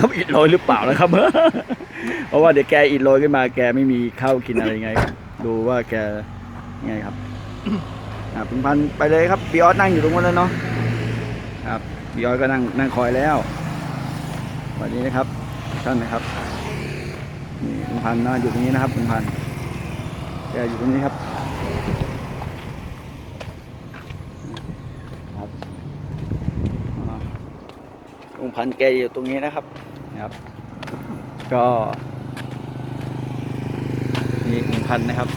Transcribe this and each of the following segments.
ครับอิดโรยหรือเปล่านะครับ เพราะว่าเดี๋ยวแกอิดโรยขึ้นมาแกไม่มีข้าวกินอะไรยังไง ดูว่าแกยังไงครับอ่าพุงพันไปเลยครับบีออสนั่งอยู่ตรงนั้นแล้วเนาะครับบีออสก็นั่งนั่งคอยแล้ววันนี้นะครับท่านนะครับนี่พุงพันนั่งอยู่ตรงนี้นะครับพุงพันแกอยู่ตรงนี้ครับครับอ่าพุงพันแกอยู่ตรงนี้นะครับ นะครับ ก็นี่พุงพันธุ์นะครับ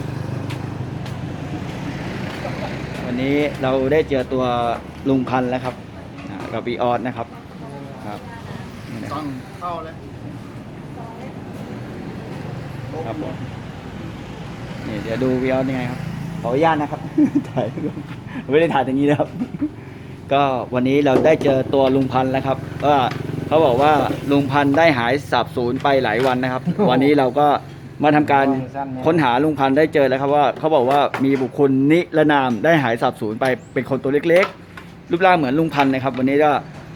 วันนี้เราได้เจอตัวลุงพันธุ์แล้วครับอ่ากับบีออสนะครับครับนี่นะต้องเข้าแล้วครับผมนี่เดี๋ยวดูบีออสยังไงครับ ขออนุญาตนะครับ ถ่ายไม่ได้ถ่ายอย่างนี้นะครับ ก็วันนี้เราได้เจอตัวลุงพันธุ์แล้วครับว่า เขาบอกว่าลุงพันธุ์ได้หายสับสูญไปหลายวันนะครับ วันนี้เราก็มาทำการค้นหาลุงพันธุ์ได้เจอแล้วครับว่าเขาบอกว่ามีบุคคลนิรนามได้หายสับสูญไปเป็นคนตัวเล็กๆ รูปร่างเหมือนลุงพันธุ์นะครับ วันนี้ก็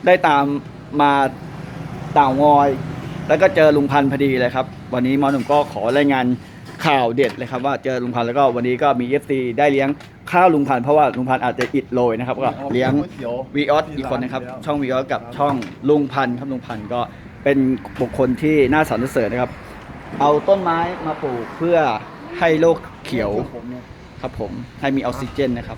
ได้ตามมาเต่างอย แล้วก็เจอลุงพันธุ์พอดีเลยครับ วันนี้หมอหนุ่มก็ขอรายงาน ข่าวเด็ดเลยครับว่าเจอลุงพันธุ์แล้วก็วันนี้ก็มีเอฟซีได้เลี้ยงข้าวลุงพันธุ์เพราะว่าลุงพันธุ์อาจจะอิดโรยนะครับก็เลี้ยงวีออสอีกคนนะครับช่องวีออสกับช่องลุงพันธ์ครับลุงพันธ์ก็เป็นบุคคลที่น่าสรรเสริญนะครับ เอาต้นไม้มาปลูกเพื่อให้โลกเขียวครับผมให้มีออกซิเจนนะครับ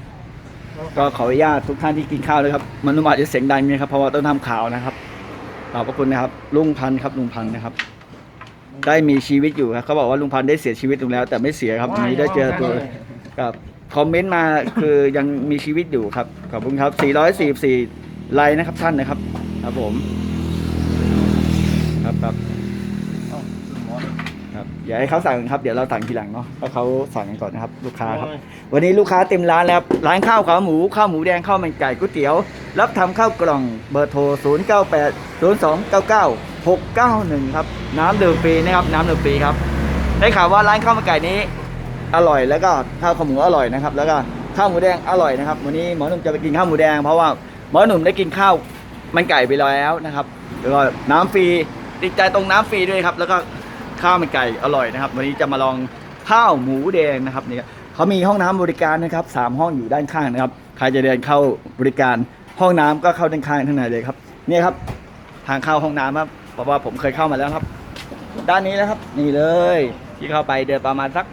ก็ขออนุญาตทุกท่านที่กินข้าวเลยครับมันนุ่มอาจจะเสียงดังนะครับเพราะว่าต้นทำข่าวนะครับขอบพระคุณนะครับลุงพันธ์ครับลุงพันธ์นะครับ ได้มีชีวิตอยู่ครับเขาบอกว่าลุงพันธ์ได้เสียชีวิตลงแล้ว แต่ไม่เสียครับวันนี้ได้เจอตัวกับคอมเมนต์มาคือยังมีชีวิตอยู่ครับขอบคุณครับ 444ไลน์นะครับท่านนะครับ ครับผม ครับครับครับอย่าให้เขาสั่งครับเดี๋ยวเราสั่งทีหลังเนาะเพราะเขาสั่งกันก่อนนะครับลูกค้าครับ วันนี้ลูกค้าเต็มร้านแล้วครับร้านข้าวขาหมูข้าวหมูแดงข้าวมันไก่ก๋วยเตี๋ยว รับทำข้าวกล่องเบอร์โทร 0 9 8 0 2 9 9 6 9 1 ครับ น้ำดื่มฟรีนะครับ น้ำดื่มฟรีครับ ได้ข่าวว่าร้านข้าวมันไก่นี้ อร่อยแล้วก็ข้าวขาหมูอร่อยนะครับ แล้วก็ข้าวหมูแดงอร่อยนะครับ วันนี้หมอหนุ่มจะไปกินข้าวหมูแดง เพราะว่าหมอหนุ่มได้กินข้าวมันไก่ไปแล้วนะครับ แล้วก็น้ำฟรีติดใจตรงน้ำฟรีด้วยครับ แล้วก็ข้าวมันไก่อร่อยนะครับ วันนี้จะมาลองข้าวหมูแดงนะครับนี่เขามีห้องน้ำบริการนะครับสามห้องอยู่ด้านข้างนะครับใครจะเดินเข้าบริการห้องน้ำก็เข้าด้านข้างข้างในเลยครับนี่ครับ ทางเข้าห้องน้ำครับ เพราะว่าผมเคยเข้ามาแล้วครับ ด้านนี้นะครับ นี่เลยที่เข้าไปเดินประมาณสัก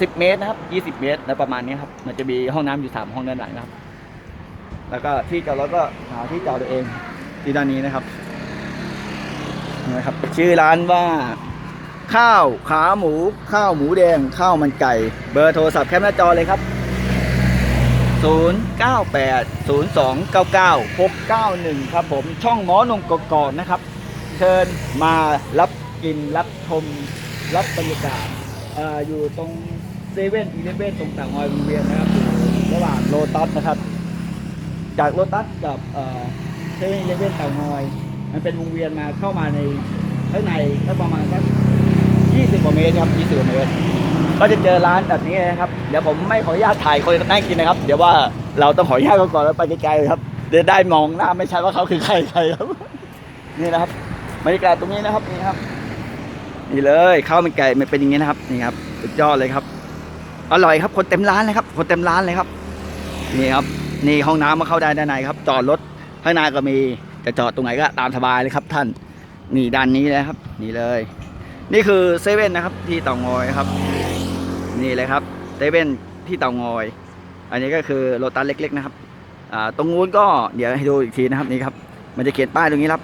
สิบเมตรนะครับยี่สิบเมตร แล้วประมาณนี้ครับ มันจะมีห้องน้ำอยู่สามห้องด้านหลังนะครับ แล้วก็ที่จอดรถก็หาที่จอดตัวเองที่ด้านนี้นะครับนะครับชื่อร้านว่า ข้าวขาหมู ข้าวหมูแดง ข้าวมันไก่ เบอร์โทรศัพท์แคปหน้าจอเลยครับ 0980299691 ครับผมช่องหมอนงกกอนนะครับ เชิญมารับกินรับชมรับบรรยากาศอ่ออยู่ตรงเซเว่นอีเลฟเว่นตรงต่างออยวงเวียนนะครับระหว่างโลตัสนะครับ จากโลตัสกับเซเว่นอีเลฟเว่นต่างออย มันเป็นวงเวียนมาเข้ามาในข้างในก็ประมาณสัก20กว่าเมตรครับ20กว่าเมตร ก็จะเจอร้านแบบนี้นะครับ เดี๋ยวผมไม่ขออนุญาตถ่ายคนนั่งกินนะครับ เดี๋ยวว่าเราต้องขออนุญาตเขาก่อนแล้วไปไกลๆครับเดี๋ยวได้มองหน้าไม่ชัดว่าเขาคือใครใครครับ นี่นะครับบรรยากาศตรงนี้นะครับนี่ครับ นี่เลยข้าวมันไก่มันเป็นอย่างนี้นะครับนี่ครับสุดยอดเลยครับ อร่อยครับ คนเต็มร้านเลยครับ คนเต็มร้านเลยครับ นี่ครับ นี่ห้องน้ำมาเข้าได้ด้านในครับ จอดรถข้างในก็มีจะจอดตรงไหนก็ตามสบายเลยครับ ท่านนี่ด้านนี้เลยครับ นี่เลย นี่คือเซเว่นนะครับ ที่ต่างอยครับ นี่เลยครับเซเว่นที่เตางอย อันนี้ก็คือโลตัสเล็ก ๆ นะครับตรงนู้นก็เดี๋ยวให้ดูอีกทีนะครับนี่ครับ มันจะเขียนป้ายตรงนี้ครับ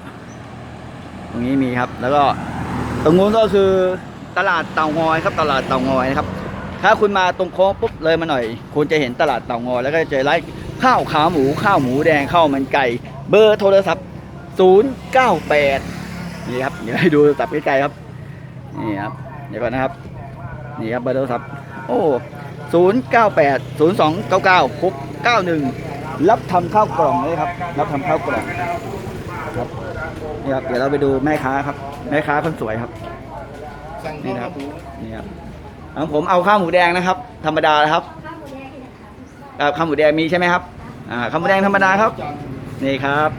ตรงนี้มีครับ แล้วก็ตรงนู้นก็คือตลาดเตางอยครับ ตลาดเตางอยนะครับ ถ้าคุณมาตรงโค้งปุ๊บเลยมาหน่อย คุณจะเห็นตลาดเตางอย แล้วก็จะเจอร้านข้าวขาหมูข้าวหมูแดงข้าวมันไก่เบอร์โทรศัพท์ 098 นี่ครับเดี๋ยวให้ดูโทรศัพท์ใกล้ๆครับ นี่ครับ เดี๋ยวก่อนนะครับ นี่ครับเบอร์โทรศัพท์ โอ้098 0299 691รับทำข้าวกล่องเลยครับ รับทำข้าวกล่องครับนี่ครับ เดี๋ยวเราไปดูแม่ค้าครับ แม่ค้าคนสวยครับนี่นะครับนี่ครับของผมเอาข้าวหมูแดงนะครับ ธรรมดานะครับข้าวหมูแดงมีใช่ไหมครับอ่าข้าวหมูแดงธรรมดาครับ นี่ครับ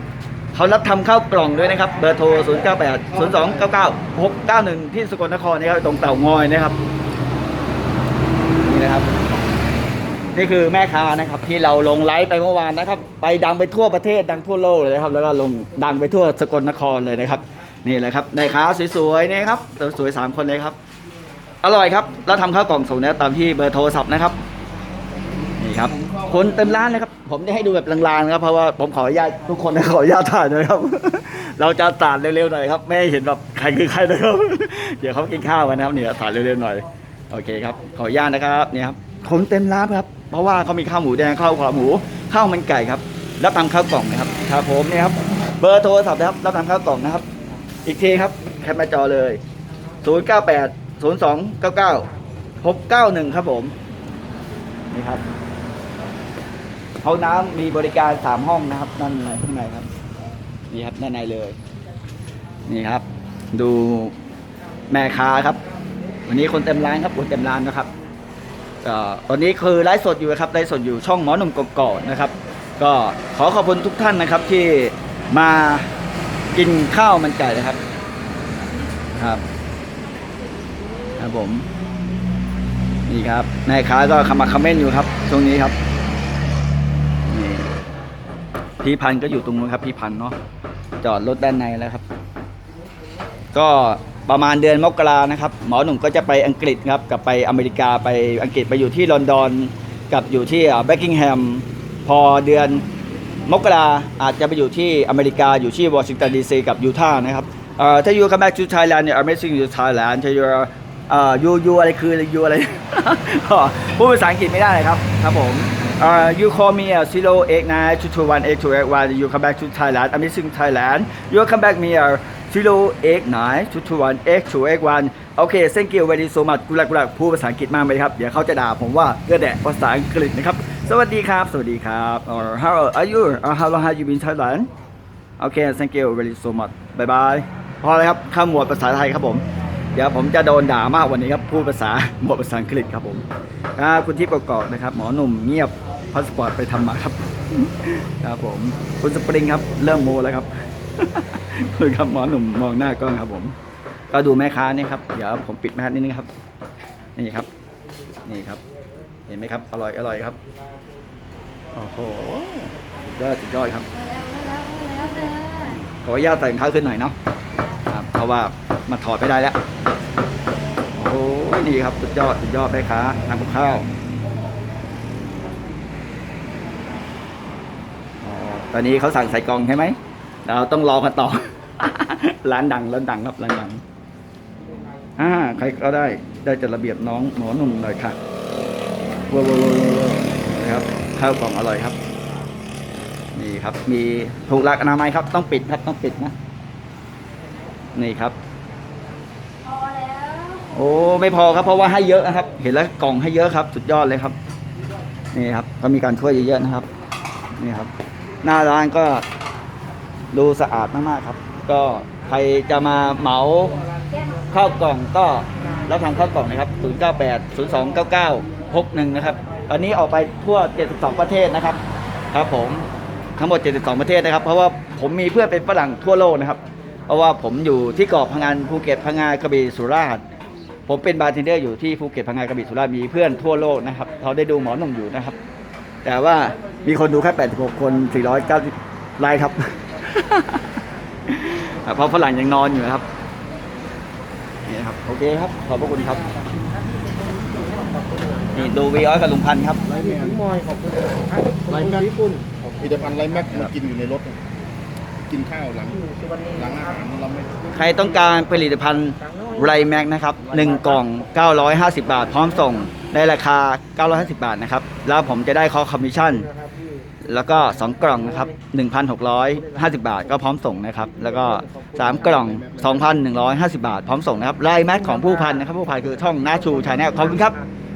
เขารับทำข้าวกล่องด้วยนะครับ เบอร์โทร 0 9 8 0 2 9 9 6 9 1 ที่สกลนครนะครับตรงเต่างอยนะครับ นี่นะครับ นี่คือแม่ค้านะครับ ที่เราลงไลฟ์ไปเมื่อวานนะครับ ไปดังไปทั่วประเทศดังทั่วโลกเลยนะครับ แล้วก็ลงดังไปทั่วสกลนครเลยนะครับ นี่แหละครับแม่ค้าสวยๆนี่ครับสวยๆสามคนเลยครับ อร่อยครับแล้วทำข้าวกล่องส่งนะตามที่เบอร์โทรศัพท์นะครับนี่ครับคนเต็มร้านเลยครับผมจะให้ดูแบบลางๆนะครับเพราะว่าผมขออนุญาตทุกคนนะขออนุญาตถ่ายนะครับ เราจะตัดเร็วๆหน่อยครับไม่ให้เห็นแบบใครคือใครนะครับ เดี๋ยวเขากินข้าวกันนะครับเนี่ยตัดเร็วๆหน่อย โอเคครับ ขออนุญาตนะครับเนี่ยครับคนเต็มร้านครับ เพราะว่าเขามีข้าวหมูแดงข้าวขาหมูข้าวมันไก่ครับ รับทำข้าวกล่องนะครับครับผมเนี่ยครับ เบอร์โทรศัพท์นะครับ รับทำข้าวกล่องนะครับ อีกทีครับแคปมาจอเลย 0 9 8 0 2 9 9 6 9 1 ครับผม นี่ครับห้องน้ำมีบริการสามห้องนะครับด้านในข้างในครับ นี่ครับด้านในเลย นี่ครับ ดูแม่ค้าครับ วันนี้คนเต็มร้านครับคนเต็มร้านนะครับตอนนี้คือไลฟ์สดอยู่ครับไลฟ์สดอยู่ช่องหมอหนุ่มกกอกนะครับ ก็ขอขอบคุณทุกท่านนะครับที่มากินข้าวมันไก่นะครับ ครับครับผมนี่ครับนายค้าก็คำมาคอมเมนต์อยู่ครับช่วงนี้ครับนี่พี่พันธ์ก็อยู่ตรงนู้นครับ พี่พันธ์เนาะจอดรถด้านในแล้วครับ ก็ประมาณเดือนมกรานะครับหมอหนุ่มก็จะไปอังกฤษครับกับไปอเมริกาไปอังกฤษไปอยู่ที่ลอนดอน กับอยู่ที่เบกกิงแฮมพอเดือนมกราอาจจะไปอยู่ที่อเมริกาอยู่ที่วอชิงตันดีซีกับยูทาห์นะครับเอ่อถ้า you come back to Thailand เนี่ย amazing to Thailand ถ้า you เอ่อ you you อะไรคือ you อะไรพูดภาษาอังกฤษไม่ได้เลยครับครับผม Uh, you call me at 089 221 8281. You come back to Thailand. I'm missing Thailand. You come back me at 089 221 8281. โอเค thank you very so much กุมักกุลักพูดภาษาอังกฤษมากไหมครับ เดี๋ยวเขาจะด่าผมว่าเกระแดะภาษาอังกฤษนะครับ สวัสดีครับ สวัสดีครับ or how are you or how long have you been in Thailand โอเค thank you very so much บาย bye พอแล้วครับข้ามหมวดภาษาไทยครับผม เดี๋ยวผมจะโดนด่ามากวันนี้ครับ พูดภาษาหมวดภาษาอังกฤษครับผมคุณทิพย์ประกอบนะครับ หมอหนุ่มเงียบ พาสปอร์ตไปทำมาครับ ครับผมคุณสปริงครับเริ่มโมแล้วครับคุยครับหมอหนุ่มมองหน้ากล้องครับผม ก็ดูแม่ค้านี่ครับเดี๋ยวผมปิดแมสนิดนึงครับ นี่ครับ นี่ครับ เห็นไหมครับ อร่อยอร่อยครับโอ้โหสุดยอดสุดยอดครับขออนุญาตใส่รองเท้าขึ้นหน่อยเนาะครับเพราะว่ามันถอดไม่ได้แล้ว โอ้โหนี่ครับสุดยอดสุดยอดแม่ค้าทำกับข้าวอ๋อ ตอนนี้เขาสั่งใส่กล่องใช่ไหม เราต้องรอกันต่อ ร้านดังร้านดังครับร้านดังอ่าใครก็ได้ได้จัดระเบียบน้องหมอหนุ่มหน่อยค่ะว้าวว้าวว้าวว้าวนะครับข้าวกล่องอร่อยครับ นี่ครับ มีถูกหลักอนามัยครับ ต้องปิดครับต้องปิดนะ นี่ครับพอแล้วโอ้ไม่พอครับเพราะว่าให้เยอะนะครับ เห็นแล้วกล่องให้เยอะครับ สุดยอดเลยครับ นี่ครับ ก็มีการช่วยเยอะๆนะครับ นี่ครับ หน้าร้านก็ดูสะอาดมากๆครับ ก็ใครจะมาเหมาข้าวกล่องก็รับทำข้าวกล่องนะครับ 098 0299 61 นะครับ ตอนนี้ออกไปทั่ว 72 ประเทศนะครับ ครับผมทั้งหมด 72 ประเทศนะครับ เพราะว่าผมมีเพื่อนเป็นฝรั่งทั่วโลกนะครับ เพราะว่าผมอยู่ที่เกาะพังงานภูเก็ตพังงากระบี่สุราษฎร์ผมเป็นบาร์เทนเดอร์อยู่ที่ภูเก็ตพังงากระบี่สุราษฎร์มีเพื่อนทั่วโลกนะครับ เขาได้ดูหมอหนุ่มอยู่นะครับ แต่ว่า มีคนดูแค่86 คน 490ไลค์ครับ เพราะฝรั่งยังนอนอยู่นะครับนี่นะครับ โอเคครับ ขอบพระคุณครับ นี่ดูวีออสกับลุงพันธ์ครับ ไรแม็กพี่มอยขอบคุณไรแม็กญี่ปุ่นผลิตภัณฑ์ไรแม็กมันกินอยู่ในรถ กินข้าวหลังหลังอาหารเราไม่ใครต้องการผลิตภัณฑ์ไรแม็กนะครับ 1 กล่อง 950 บาท พร้อมส่ง ในราคา 950 บาทนะครับ แล้วผมจะได้คอคอมมิชชั่น แล้วก็ 2 กล่องนะครับ 1,650 บาท ก็พร้อมส่งนะครับ แล้วก็ 3 กล่อง 2,150 บาท พร้อมส่งนะครับไลน์แมทของผู้พันนะครับ ผู้พันคือช่องนาชูชาแนลขอบคุณครับ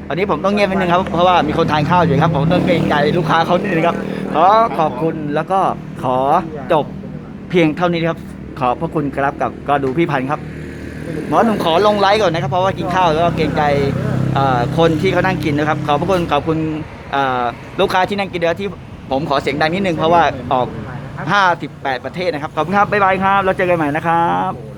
ตอนนี้ผมต้องเงียบนิดนึงครับ เพราะว่ามีคนทานข้าวอยู่ครับ ผมต้องเกรงใจลูกค้าเขานิดนึงครับ ขอขอบคุณแล้วก็ขอจบเพียงเท่านี้ครับ ขอบพระคุณครับกับก็ดูพี่พันธ์ครับ หมอหนุ่มขอลงไลฟ์ก่อนนะครับ เพราะว่ากินข้าวแล้วก็เกรงใจ คนที่เขานั่งกินนะครับขอบพระคุณขอบคุณลูกค้าที่นั่งกินเดี๋ยวที่ผมขอเสียงดังนิดนึงเพราะว่าออก 58 ประเทศนะครับ ขอบคุณครับ บ๊ายบายครับเราเจอกันใหม่นะครับ